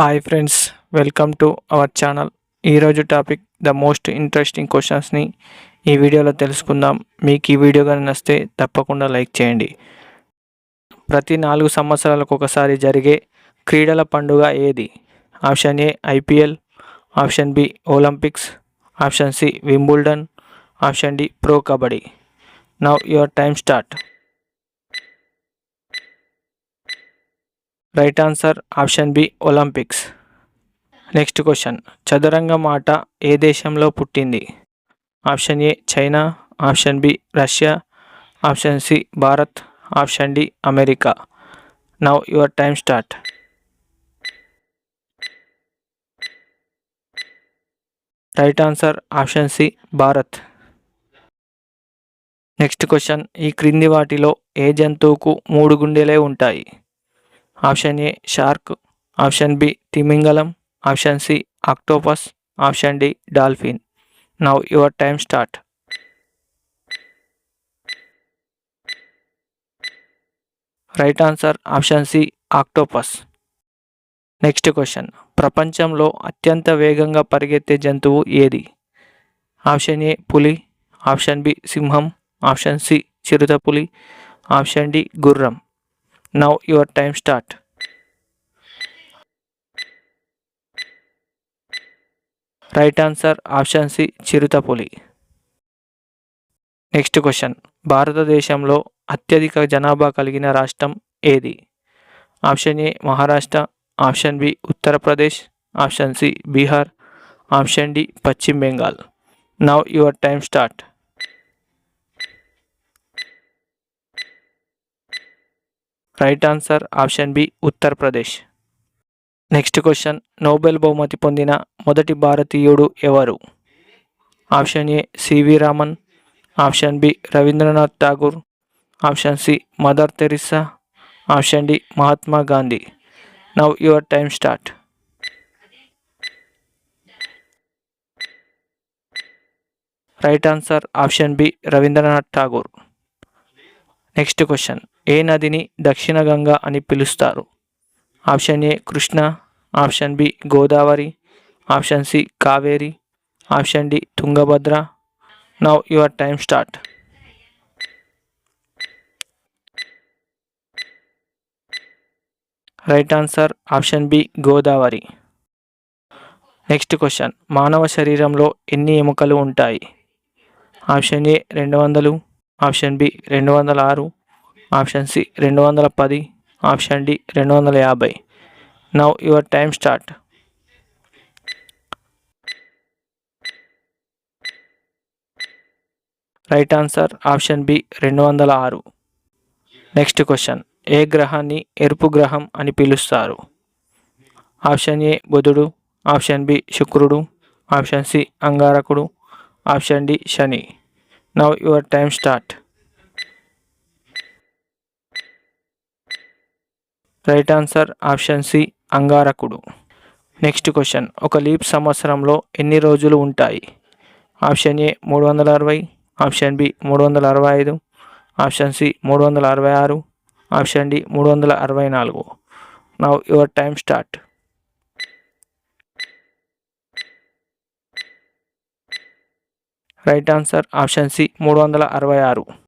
Hi friends welcome to our channel ఈరోజు topic the most interesting క్వశ్చన్స్ని ఈ వీడియోలో తెలుసుకుందాం. మీకు ఈ వీడియో కానీ నచ్చితే తప్పకుండా లైక్ చేయండి. ప్రతి నాలుగు సంవత్సరాలకు ఒకసారి జరిగే క్రీడల పండుగ ఏది? Option A IPL option B Olympics. Option C Wimbledon. Option D pro kabaddi. Now your time start right answer option B Olympics next question చదరంగం ఆట ఏ దేశంలో పుట్టింది? Option A China option B Russia option C Bharat option D America now your time start right answer option C Bharat next question ఈ క్రింది వాటిలో ఏ జంతువుకు మూడు గుండెలే ఉంటాయి? Option A shark option B తిమింగలం option C octopus option D dolphin. Now your time start. Right answer option C octopus. Next question. ప్రపంచంలో అత్యంత వేగంగా పరిగెత్తే జంతువు ఏది? ఆప్షన్ ఏ పులి ఆప్షన్ బి సింహం ఆప్షన్ సి చిరుతపులి ఆప్షన్ డి గుర్రం. Now your time start right answer option C చిరుతపులి నెక్స్ట్ క్వశ్చన్ భారతదేశంలో అత్యధిక జనాభా కలిగిన రాష్ట్రం ఏది? Option A Maharashtra option B Uttar Pradesh option C Bihar option D Paschim Bengal now your time start right answer option B Uttar Pradesh next question Nobel బహుమతి పొందిన మొదటి భారతీయుడు ఎవరు option A CV Raman option B Rabindranath Tagore option C mother Teresa option D Mahatma Gandhi now your time start right answer option B Rabindranath Tagore next question ఏ నదిని దక్షిణ గంగా అని పిలుస్తారు? Option A Krishna option B Godavari option C Kaveri option D Tungabhadra. Now your time start. Right answer option B Godavari. Next question. మానవ శరీరంలో ఎన్ని ఎముకలు ఉంటాయి? Option ఏ రెండు వందలు ఆప్షన్ బి రెండు వందల ఆరు ఆప్షన్ సి రెండు వందల పది ఆప్షన్ డి రెండు వందల యాభై. Now your time start. Right answer option B రెండు వందల ఆరు. నెక్స్ట్ క్వశ్చన్ ఏ గ్రహాన్ని ఎరుపు గ్రహం అని పిలుస్తారు? ఆప్షన్ ఏ బుధుడు ఆప్షన్ బి శుక్రుడు ఆప్షన్ సి అంగారకుడు option D Shani. Now your time start. Right answer option C అంగారకుడు. Next question. ఒక లీప్ సంవత్సరంలో ఎన్ని రోజులు ఉంటాయి? ఆప్షన్ ఏ మూడు వందల అరవై. ఆప్షన్ బి మూడు వందల అరవై ఐదు. ఆప్షన్ సి మూడు వందల అరవై ఆరు. ఆప్షన్ డి మూడు వందల అరవై నాలుగు. Now your time start right answer option C మూడు వందల అరవై ఆరు.